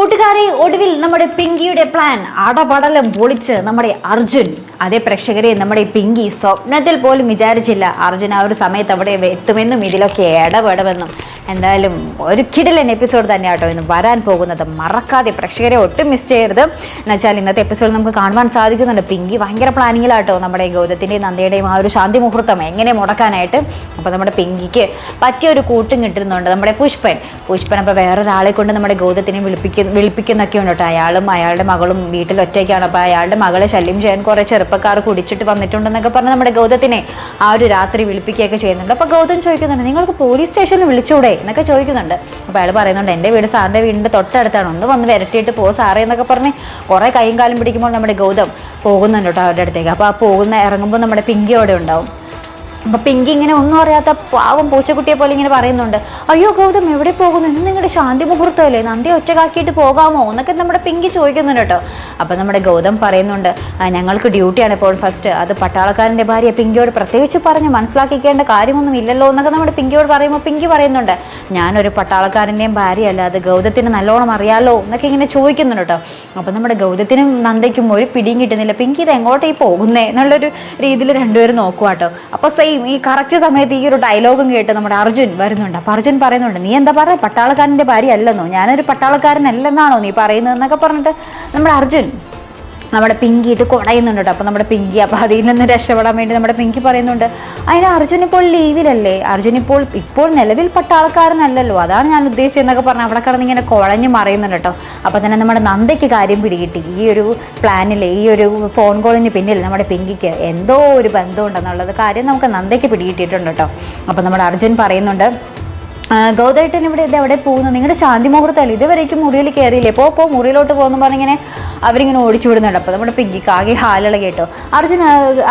കൂട്ടുകാരെ ഒടുവിൽ നമ്മുടെ പിങ്കിയുടെ പ്ലാൻ അടപടലം പൊളിച്ച് നമ്മുടെ അർജുൻ. അതേ പ്രേക്ഷകരെ നമ്മുടെ പിങ്കി സ്വപ്നത്തിൽ പോലും വിചാരിച്ചില്ല അർജുൻ ആ ഒരു സമയത്ത് അവിടെ എത്തുമെന്നും ഇതിലൊക്കെ ഇടപെടുമെന്നും. എന്തായാലും ഒരു കിടിലൻ എപ്പിസോഡ് തന്നെയാട്ടോ ഇന്ന് വരാൻ പോകുന്നത്. മറക്കാതെ പ്രേക്ഷകരെ ഒട്ടും മിസ് ചെയ്യരുത്. എന്നുവെച്ചാൽ ഇന്നത്തെ എപ്പിസോഡ് നമുക്ക് കാണുവാൻ സാധിക്കുന്നുണ്ട്. പിങ്കി ഭയങ്കര പ്ലാനിങ്ങിലാട്ടോ നമ്മുടെ ഗൗതത്തിന്റെയും നന്ദയുടെയും ആ ഒരു ശാന്തി മുഹൂർത്തം എങ്ങനെ മുടക്കാനായിട്ട്. അപ്പോൾ നമ്മുടെ പിങ്കിക്ക് പറ്റിയ ഒരു കൂട്ടും കിട്ടുന്നുണ്ട്. നമ്മുടെ പുഷ്പൻ. പുഷ്പൻ അപ്പോൾ വേറൊരാളെ കൊണ്ട് നമ്മുടെ ഗൗതത്തിനെ വിളിപ്പിക്കുന്ന വിളിപ്പിക്കുന്നൊക്കെ ഉണ്ട് കേട്ടോ അയാളും അയാളുടെ മകളും വീട്ടിൽ ഒറ്റയ്ക്കാണ്. അപ്പോൾ അയാളുടെ മകളെ ശല്യം ചെയ്യാൻ കുറേ ചെറുപ്പക്കാർ കുടിച്ചിട്ട് വന്നിട്ടുണ്ടെന്നൊക്കെ പറഞ്ഞ് നമ്മുടെ ഗൗതത്തിനെ ആ ഒരു രാത്രി വിളിപ്പിക്കുകയൊക്കെ ചെയ്യുന്നുണ്ട്. അപ്പോൾ ഗൗതം ചോദിക്കുന്നുണ്ട് നിങ്ങൾക്ക് പോലീസ് സ്റ്റേഷനിൽ വിളിച്ചൂടെ? എന്നൊക്കെ ചോദിക്കുന്നുണ്ട്. അപ്പോൾ അയാൾ പറയുന്നുണ്ട് എന്റെ വീട് സാറിന്റെ വീടിന്റെ തൊട്ടടുത്താണ്. ഒന്ന് വന്ന് വരട്ടിയിട്ട് പോ സാറേ എന്നൊക്കെ പറഞ്ഞ് കുറേ കൈയും കാലും പിടിക്കുമ്പോൾ നമ്മുടെ ഗൗതം പോകുന്നുണ്ട് കേട്ടോ അവരുടെ അടുത്തേക്ക്. അപ്പോൾ ആ പോകുന്ന ഇറങ്ങുമ്പോൾ നമ്മുടെ പിങ്കി അവിടെ ഉണ്ടാവും. അപ്പൊ പിങ്കി ഇങ്ങനെ ഒന്നും അറിയാത്ത പാവം പൂച്ചക്കുട്ടിയെ പോലെ ഇങ്ങനെ പറയുന്നുണ്ട്. അയ്യോ ഗൗതം എവിടെ പോകുന്നു? ഇന്ന് നിങ്ങളുടെ ശാന്തി മുഹൂർത്തമല്ലേ? നന്ദി ഒറ്റക്കാക്കിയിട്ട് പോകാമോ? എന്നൊക്കെ നമ്മുടെ പിങ്കി ചോദിക്കുന്നുണ്ട് കേട്ടോ. അപ്പൊ നമ്മുടെ ഗൗതം പറയുന്നുണ്ട് ഞങ്ങൾക്ക് ഡ്യൂട്ടിയാണ് ഇപ്പോൾ ഫസ്റ്റ്. അത് പട്ടാളക്കാരന്റെ ഭാര്യ പിങ്കിയോട് പ്രത്യേകിച്ച് പറഞ്ഞ് മനസ്സിലാക്കിക്കേണ്ട കാര്യമൊന്നും ഇല്ലല്ലോ എന്നൊക്കെ നമ്മുടെ പിങ്കിയോട് പറയുമ്പോൾ പിങ്കി പറയുന്നുണ്ട് ഞാനൊരു പട്ടാളക്കാരന്റെയും ഭാര്യയല്ല. അത് ഗൗതത്തിന് നല്ലോണം അറിയാലോ എന്നൊക്കെ ഇങ്ങനെ ചോദിക്കുന്നുണ്ട് കേട്ടോ. അപ്പം നമ്മുടെ ഗൗതത്തിനും നന്ദയ്ക്കും ഒരു പിടിയും കിട്ടുന്നില്ല. പിങ്കി ഇത് എങ്ങോട്ടേ പോകുന്നേ? എന്നുള്ളൊരു രീതിയിൽ രണ്ടുപേരും നോക്കുക കേട്ടോ. അപ്പോൾ സെയിം ഈ കറക്റ്റ് സമയത്ത് ഈ ഒരു ഡയലോഗും കേട്ട് നമ്മുടെ അർജുൻ വരുന്നുണ്ട്. അപ്പൊ അർജുൻ പറയുന്നുണ്ട് നീ എന്താ പറയുക പട്ടാളക്കാരന്റെ ഭാര്യ അല്ലെന്നോ ഞാനൊരു പട്ടാളക്കാരനല്ലെന്നാണോ നീ പറയുന്നത് എന്നൊക്കെ പറഞ്ഞിട്ട് നമ്മുടെ അർജുൻ നമ്മുടെ പിങ്കി ഇത് കുടയുന്നുണ്ട് കേട്ടോ. അപ്പോൾ നമ്മുടെ പിങ്കി അപ്പോൾ അതിൽ നിന്ന് രക്ഷപ്പെടാൻ വേണ്ടി നമ്മുടെ പിങ്കി പറയുന്നുണ്ട് അതിന് അർജുൻ ഇപ്പോൾ ലീവിലല്ലേ? അർജുൻ ഇപ്പോൾ ഇപ്പോൾ നിലവിൽ പട്ടാളക്കാരനല്ലല്ലോ അതാണ് ഞാൻ ഉദ്ദേശിച്ചതെന്നൊക്കെ പറഞ്ഞ് അവിടെ കിടന്ന് ഇങ്ങനെ കുഴഞ്ഞ് മറിയുന്നുണ്ട് കേട്ടോ. അപ്പോൾ തന്നെ നമ്മുടെ നന്ദയ്ക്ക് കാര്യം പിടികിട്ടി. ഈ ഒരു പ്ലാനിൽ ഈ ഒരു ഫോൺ കോളിന് പിന്നിൽ നമ്മുടെ പിങ്കിക്ക് എന്തോ ഒരു ബന്ധമുണ്ടെന്നുള്ളത് കാര്യം നമുക്ക് നന്ദയ്ക്ക് പിടികിട്ടിയിട്ടുണ്ട് കേട്ടോ. അപ്പോൾ നമ്മുടെ അർജുൻ പറയുന്നുണ്ട് ഗൗതേട്ടൻ ഇവിടെ ഇത് എവിടെ പോകുന്നു? നിങ്ങളുടെ ശാന്തി മുഹൂർത്തമല്ലേ ഇതുവരേക്കും മുറിയിൽ കയറിയില്ലേ പോ പോ മുറിയിലോട്ട് പോകുന്നു പറഞ്ഞിങ്ങനെ അവരിങ്ങനെ ഓടിച്ചു വിടുന്നുണ്ട്. അപ്പോൾ നമ്മുടെ പിങ്കിക്ക് ആകെ ഹാലുകൾ കേട്ടോ. അർജുൻ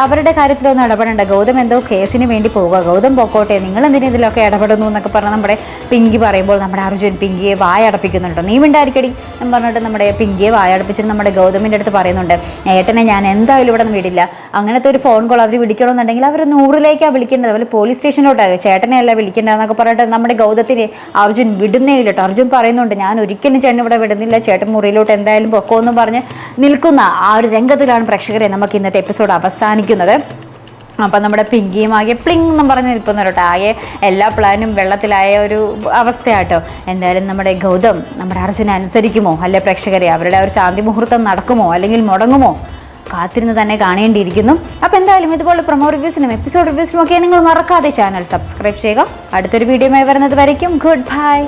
അവരുടെ കാര്യത്തിലൊന്നും ഇടപെടണ്ട. ഗൗതം എന്തോ കേസിന് വേണ്ടി പോവുക. ഗൗതം പോക്കോട്ടെ. നിങ്ങൾ എന്തിനാ ഇതിലൊക്കെ ഇടപെടുന്നു എന്നൊക്കെ പറഞ്ഞ് നമ്മുടെ പിങ്കി പറയുമ്പോൾ നമ്മുടെ അർജുൻ പിങ്കിയെ വായടപ്പിക്കുന്നുണ്ടോ നീ മിണ്ടായിരിക്കടി എന്ന് പറഞ്ഞിട്ട് നമ്മുടെ പിങ്കിയെ വായടപ്പിച്ചിട്ട് നമ്മുടെ ഗൗതമിന്റെ അടുത്ത് പറയുന്നുണ്ട്. ഏട്ടനെ ഞാൻ എന്തായാലും ഇവിടെ നിന്ന് വിടില്ല. അങ്ങനത്തെ ഒരു ഫോൺ കോൾ അവർ വിളിക്കണമെന്നുണ്ടെങ്കിൽ അവർ നൂറിലേക്കാണ് വിളിക്കേണ്ടത്. അതുപോലെ പോലീസ് സ്റ്റേഷനിലോട്ടാണ് ചേട്ടനെ അല്ല വിളിക്കേണ്ടതെന്നൊക്കെ പറഞ്ഞിട്ട് നമ്മുടെ ഗൗതത്തിന് അർജുൻ വിടുന്നേ ഇല്ലട്ടോ അർജുൻ പറയുന്നുണ്ട് ഞാൻ ഒരിക്കലും ചേട്ടൻ ഇവിടെ വിടുന്നില്ല. ചേട്ടൻ മുറിയിലോട്ട് എന്തായാലും പൊക്കോ എന്ന് പറഞ്ഞ് നിൽക്കുന്ന ആ ഒരു രംഗത്തിലാണ് പ്രേക്ഷകരെ നമുക്ക് ഇന്നത്തെ എപ്പിസോഡ് അവസാനിക്കുന്നത്. അപ്പം നമ്മുടെ പിങ്കിയും ആകെ പ്ലിങ് എന്നും പറഞ്ഞ് നിൽക്കുന്നു ആകെ എല്ലാ പ്ലാനും വെള്ളത്തിലായ ഒരു അവസ്ഥയാട്ടോ. എന്തായാലും നമ്മുടെ ഗൗതം നമ്മുടെ അർജുന അനുസരിക്കുമോ? അല്ലെ പ്രേക്ഷകരെ? അവരുടെ ഒരു ശാന്തി മുഹൂർത്തം നടക്കുമോ? അല്ലെങ്കിൽ മുടങ്ങുമോ? കാത്തിരുന്ന് തന്നെ കാണേണ്ടിയിരിക്കുന്നു. അപ്പോൾ എന്തായാലും ഇതുപോലെ പ്രൊമോ റിവ്യൂസിനും എപ്പിസോഡ് റിവ്യൂസിനും ഒക്കെ നിങ്ങൾ മറക്കാതെ ചാനൽ സബ്സ്ക്രൈബ് ചെയ്യുക. അടുത്തൊരു വീഡിയോയുമായി വരുന്നത് വരയ്ക്കും. Good bye